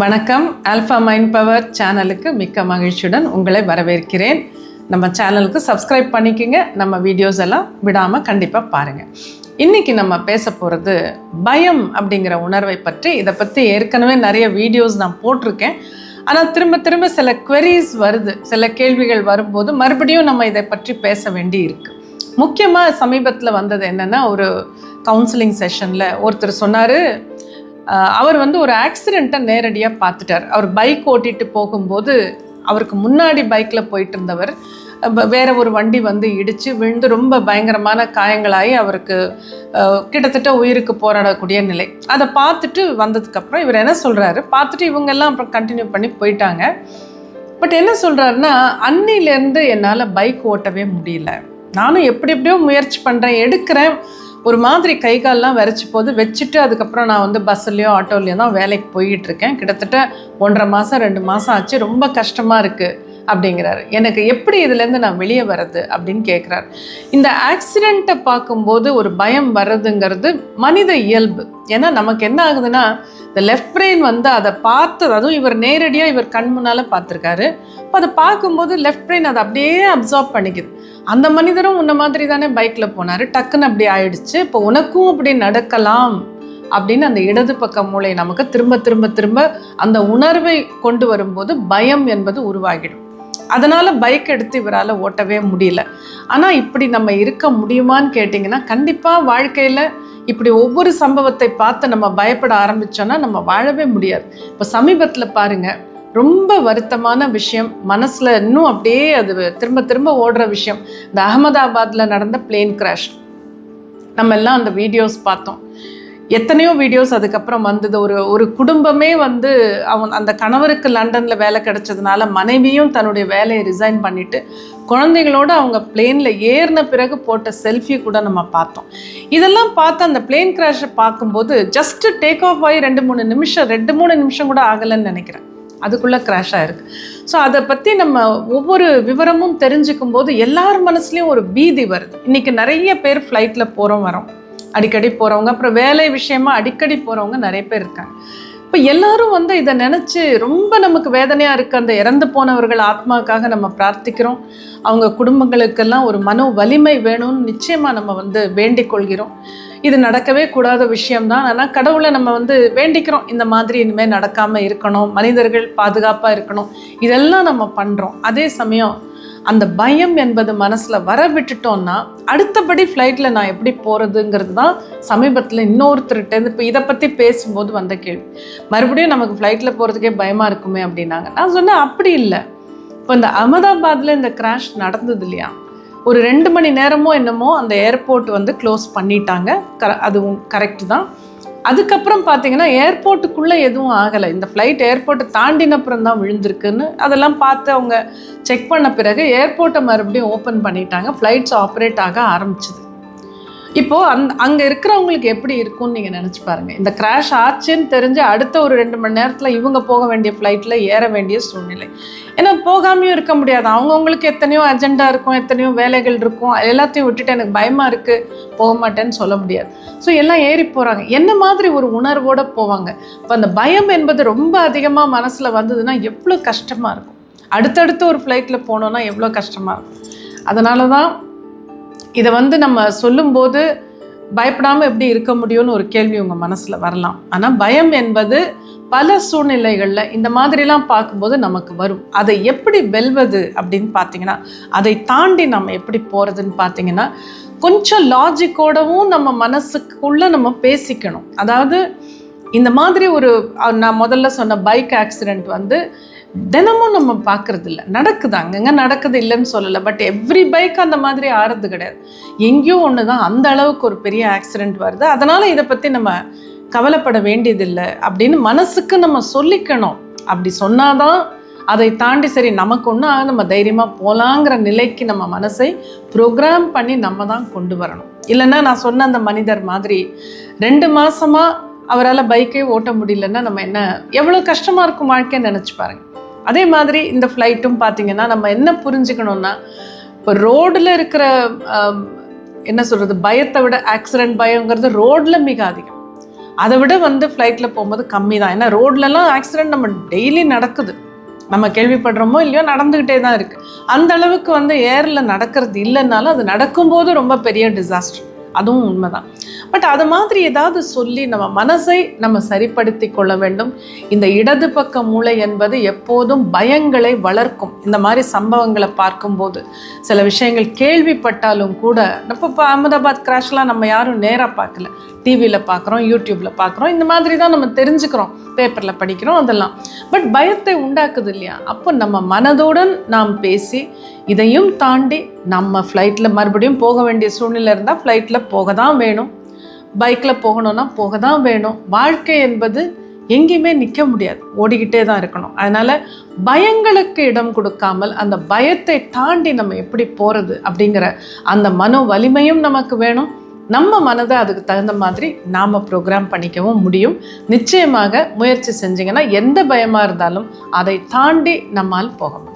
வணக்கம். Alpha mind power சேனலுக்கு மிக்க மகிழ்ச்சியுடன் உங்களை வரவேற்கிறேன். நம்ம சேனலுக்கு சப்ஸ்கிரைப் பண்ணிக்கோங்க. நம்ம வீடியோஸ் எல்லாம் விடாமல் கண்டிப்பாக பாருங்கள் இன்றைக்கி நம்ம பேச போகிறது பயம் அப்படிங்கிற உணர்வை பற்றி. இதை பற்றி ஏற்கனவே நிறைய வீடியோஸ் நான் போட்டிருக்கேன். ஆனால் திரும்ப திரும்ப சில queries வருது. சில கேள்விகள் வரும்போது மறுபடியும் நம்ம இதை பற்றி பேச வேண்டி இருக்குது முக்கியமாக சமீபத்தில் வந்தது என்னென்னா ஒரு கவுன்சிலிங் செஷனில் ஒருத்தர் சொன்னார் அவர் வந்து ஒரு ஆக்சிடெண்ட்டை நேரடியாக பார்த்துட்டார். அவர் பைக் ஓட்டிட்டு போகும்போது அவருக்கு முன்னாடி பைக்கில் போயிட்டு இருந்தவர் வேற ஒரு வண்டி வந்து இடித்து விழுந்து ரொம்ப பயங்கரமான காயங்களாகி அவருக்கு கிட்டத்தட்ட உயிருக்கு போராடக்கூடிய நிலை. அதை பார்த்துட்டு வந்ததுக்கப்புறம் இவர் என்ன சொல்கிறாரு பார்த்துட்டு இவங்கெல்லாம் அப்புறம் கண்டினியூ பண்ணி போயிட்டாங்க. பட் என்ன சொல்கிறாருன்னா அன்னிலேருந்து என்னால் பைக் ஓட்டவே முடியல. நானும் எப்படி எப்படியோ முயற்சி பண்ணுறேன் எடுக்கிறேன். ஒரு மாதிரி கை கால்லாம் வரைச்சி போது வச்சுட்டு அதுக்கப்புறம் நான் வந்து பஸ்ஸுலேயோ ஆட்டோலேயோ தான் வேலைக்கு போய்கிட்டு இருக்கேன். கிட்டத்தட்ட ஒன்றரை மாதம் ரெண்டு மாதம் ஆச்சு. ரொம்ப கஷ்டமாக இருக்குது அப்படிங்கிறாரு. எனக்கு எப்படி இதுலேருந்து நான் வெளியே வர்றது அப்படின்னு கேட்குறாரு. இந்த ஆக்சிடெண்ட்டை பார்க்கும்போது ஒரு பயம் வர்றதுங்கிறது மனித இயல்பு. ஏன்னா நமக்கு என்ன ஆகுதுன்னா இந்த லெஃப்ட் பிரெயின் வந்து அதை பார்த்து அதுவும் இவர் நேரடியாக இவர் கண் முன்னால் பார்த்துருக்காரு. இப்போ அதை பார்க்கும்போது லெஃப்ட் பிரெயின் அதை அப்படியே அப்சார்ப் பண்ணிக்குது. அந்த மனிதரும் உன்ன மாதிரி தானே பைக்கில் போனார். டக்குன்னு அப்படி ஆயிடுச்சு. இப்போ உனக்கும் அப்படி நடக்கலாம் அப்படின்னு அந்த இடது பக்க மூளை நமக்கு திரும்ப திரும்ப திரும்ப அந்த உணர்வை கொண்டு வரும்போது பயம் என்பது உருவாகிடும். அதனால் பைக் எடுத்து இவரால் ஓட்டவே முடியல. ஆனால் இப்படி நம்ம இருக்க முடியுமான்னு கேட்டிங்கன்னா கண்டிப்பாக வாழ்க்கையில் இப்படி ஒவ்வொரு சம்பவத்தை பார்த்து நம்ம பயப்பட ஆரம்பித்தோன்னா நம்ம வாழவே முடியாது. இப்போ சமீபத்தில் பாருங்கள் ரொம்ப வருத்தமான விஷயம். மனசில் இன்னும் அப்படியே அது திரும்ப திரும்ப ஓடுற விஷயம். இந்த அகமதாபாத்தில் நடந்த பிளேன் கிராஷ் நம்ம எல்லாம் அந்த வீடியோஸ் பார்த்தோம். எத்தனையோ வீடியோஸ் அதுக்கப்புறம் வந்தது. ஒரு ஒரு குடும்பமே வந்து அவன் அந்த கணவருக்கு லண்டனில் வேலை கிடைச்சதுனால மனைவியும் தன்னுடைய வேலையை ரிசைன் பண்ணிட்டு குழந்தைகளோட அவங்க பிளேனில் ஏறின பிறகு போட்ட செல்ஃபி கூட நம்ம பார்த்தோம். இதெல்லாம் பார்த்து அந்த பிளேன் கிராஷை பார்க்கும்போது ஜஸ்ட் டேக் ஆஃப் ஆகி ரெண்டு மூணு நிமிஷம் ரெண்டு மூணு நிமிஷம் கூட ஆகலைன்னு நினைக்கிறேன். அதுக்குள்ளே கிராஷ் இருக்குது ஸோ அதை பற்றி நம்ம ஒவ்வொரு விவரமும் தெரிஞ்சுக்கும் போது எல்லார் மனசுலேயும் ஒரு பீதி வருது. இன்றைக்கி நிறைய பேர் ஃப்ளைட்டில் போகிறோம் வரோம். அடிக்கடி போகிறவங்க அப்புறம் வேலை விஷயமா அடிக்கடி போகிறவங்க நிறைய பேர் இருக்காங்க. இப்போ எல்லாரும் வந்து இதை நினச்சி ரொம்ப நமக்கு வேதனையாக இருக்குது அந்த இறந்து போனவர்கள் ஆத்மாக்காக நம்ம பிரார்த்திக்கிறோம். அவங்க குடும்பங்களுக்கெல்லாம் ஒரு மன வலிமை வேணும்னு நிச்சயமாக நம்ம வந்து வேண்டிக் கொள்கிறோம். இது நடக்கவே கூடாத விஷயம்தான். ஆனால் கடவுளை நம்ம வந்து வேண்டிக்கிறோம். இந்த மாதிரி இனிமேல் நடக்காமல் இருக்கணும். மனிதர்கள் பாதுகாப்பாக இருக்கணும். இதெல்லாம் நம்ம பண்ணுறோம் அதே சமயம் அந்த பயம் என்பது மனசில் வர விட்டுட்டோம்னா அடுத்தபடி ஃப்ளைட்டில் நான் எப்படி போகிறதுங்கிறது தான் சமீபத்தில் இன்னொருத்தருகிட்டேருந்து இப்போ இதை பற்றி பேசும்போது வந்த கேள்வி. மறுபடியும் நமக்கு ஃப்ளைட்டில் போகிறதுக்கே பயமாக இருக்குமே அப்படின்னாங்க. நான் சொன்னேன் அப்படி இல்லை. இப்போ இந்த அகமதாபாத்தில் இந்த கிராஷ் நடந்தது இல்லையா? ஒரு ரெண்டு மணி நேரமோ என்னமோ அந்த ஏர்போர்ட் வந்து க்ளோஸ் பண்ணிட்டாங்க. கர அதுவும் கரெக்டு தான். அதுக்கப்புறம் பார்த்தீங்கன்னா ஏர்போர்ட்டுக்குள்ளே எதுவும் ஆகலை. இந்த ஃப்ளைட் ஏர்போர்ட்டை தாண்டினப்புறம் தான் விழுந்திருக்குன்னு அதெல்லாம் பார்த்து அவங்க செக் பண்ண பிறகு ஏர்போர்ட்டை மறுபடியும் ஓப்பன் பண்ணிட்டாங்க. ஃப்ளைட்ஸ் ஆப்ரேட் ஆக ஆரம்பிச்சிது. இப்போது அந் அங்கே இருக்கிறவங்களுக்கு எப்படி இருக்கும்னு நீங்கள் நினச்சி பாருங்கள் இந்த கிராஷ் ஆச்சுன்னு தெரிஞ்சு அடுத்த ஒரு ரெண்டு மணி நேரத்தில் இவங்க போக வேண்டிய ஃப்ளைட்டில் ஏற வேண்டிய சூழ்நிலை. ஏன்னா போகாமையும் இருக்க முடியாது. அவங்கவுங்களுக்கு எத்தனையோ அஜெண்டா இருக்கும் எத்தனையோ வேலைகள் இருக்கும். எல்லாத்தையும் விட்டுட்டு எனக்கு பயமாக இருக்குது போக மாட்டேன்னு சொல்ல முடியாது. ஸோ எல்லாம் ஏறி போகிறாங்க என்ன மாதிரி ஒரு உணர்வோடு போவாங்க? இப்போ அந்த பயம் என்பது ரொம்ப அதிகமாக மனசில் வந்ததுன்னா எவ்வளோ கஷ்டமாக இருக்கும். அடுத்தடுத்து ஒரு ஃப்ளைட்டில் போனோன்னா எவ்வளோ கஷ்டமாக இருக்கும். அதனால தான் இதை வந்து நம்ம சொல்லும்போது பயப்படாமல் எப்படி இருக்க முடியும்னு ஒரு கேள்வி உங்கள் மனசில் வரலாம். ஆனால் பயம் என்பது பல சூழ்நிலைகளில் இந்த மாதிரிலாம் பார்க்கும்போது நமக்கு வரும். அதை எப்படி வெல்வது அப்படின்னு பார்த்தீங்கன்னா அதை தாண்டி நம்ம எப்படி போகிறதுன்னு பார்த்தீங்கன்னா கொஞ்சம் லாஜிக்கோடவும் நம்ம மனசுக்குள்ளே நம்ம பேசிக்கணும். அதாவது இந்த மாதிரி ஒரு நான் முதல்ல சொன்ன பைக் ஆக்சிடெண்ட் வந்து தினமும் நம்ம பார்க்கறது இல்லை நடக்குது. அங்கங்கே நடக்குது இல்லைன்னு சொல்லலை. பட் எவ்ரி பைக் அந்த மாதிரி ஆறுறது கிடையாது. எங்கேயோ ஒன்று தான். அந்த அளவுக்கு ஒரு பெரிய ஆக்சிடெண்ட் வருது. அதனால் இதை பற்றி நம்ம கவலைப்பட வேண்டியதில்லை அப்படின்னு மனசுக்கு நம்ம சொல்லிக்கணும். அப்படி சொன்னாதான் அதை தாண்டி சரி நமக்கு ஒன்றும் நம்ம தைரியமாக போகலாங்கிற நிலைக்கு நம்ம மனசை ப்ரோக்ராம் பண்ணி நம்ம தான் கொண்டு வரணும். இல்லைன்னா நான் சொன்ன அந்த மனிதர் மாதிரி ரெண்டு மாதமாக அவரால் பைக்கே ஓட்ட முடியலன்னா நம்ம என்ன எவ்வளோ கஷ்டமாக இருக்கும் வாழ்க்கைன்னு நினச்சி பாருங்க. அதே மாதிரி இந்த ஃப்ளைட்டும் பார்த்தீங்கன்னா நம்ம என்ன புரிஞ்சுக்கணும்னா இப்போ ரோடில் இருக்கிற என்ன சொல்கிறது பயத்தை விட ஆக்சிடென்ட் பயங்கிறது ரோடில் மிக அதிகம். அதை விட வந்து ஃப்ளைட்டில் போகும்போது கம்மி தான் ஏன்னா ரோட்லலாம் ஆக்சிடென்ட் நம்ம டெய்லி நடக்குது. நம்ம கேள்விப்படுறோமோ இல்லையோ நடந்துக்கிட்டே தான் இருக்குது அந்த அளவுக்கு வந்து ஏரில் நடக்கிறது இல்லைன்னாலும் அது நடக்கும்போது ரொம்ப பெரிய டிசாஸ்டர் அதுவும் உண்மைதான். பட் அது மாதிரி ஏதாவது சொல்லி நம்ம மனசை நம்ம சரிப்படுத்தி கொள்ள வேண்டும். இந்த இடது பக்க மூளை என்பது எப்போதும் பயங்களை வளர்க்கும். இந்த மாதிரி சம்பவங்களை பார்க்கும்போது சில விஷயங்கள் கேள்விப்பட்டாலும் கூட இப்போ இப்போ அகமதாபாத் கிராஷ்லாம் நம்ம யாரும் நேராக பார்க்கல. டிவியில் பார்க்குறோம் யூடியூப்பில் பார்க்குறோம். இந்த மாதிரி தான் நம்ம தெரிஞ்சுக்கிறோம். பேப்பரில் படிக்கிறோம் அதெல்லாம். பட் பயத்தை உண்டாக்குது இல்லையா அப்போ நம்ம மனதுடன் நாம் பேசி இதையும் தாண்டி நம்ம ஃப்ளைட்டில் மறுபடியும் போக வேண்டிய சூழ்நிலை இருந்தால் ஃப்ளைட்டில் போக தான் வேணும். பைக்கில் போகணும்னா போக தான் வேணும். வாழ்க்கை என்பது எங்கேயுமே நிற்க முடியாது. ஓடிக்கிட்டே தான் இருக்கணும். அதனால் பயங்களுக்கு இடம் கொடுக்காமல் அந்த பயத்தை தாண்டி நம்ம எப்படி போகிறது அப்படிங்கிற அந்த மனோ வலிமையும் நமக்கு வேணும். நம்ம மனதை அதுக்கு தகுந்த மாதிரி நாம் ப்ரோக்ராம் பண்ணிக்கவும் முடியும். நிச்சயமாக முயற்சி செஞ்சிங்கன்னா எந்த பயமாக இருந்தாலும் அதை தாண்டி நம்மால் போக முடியும்.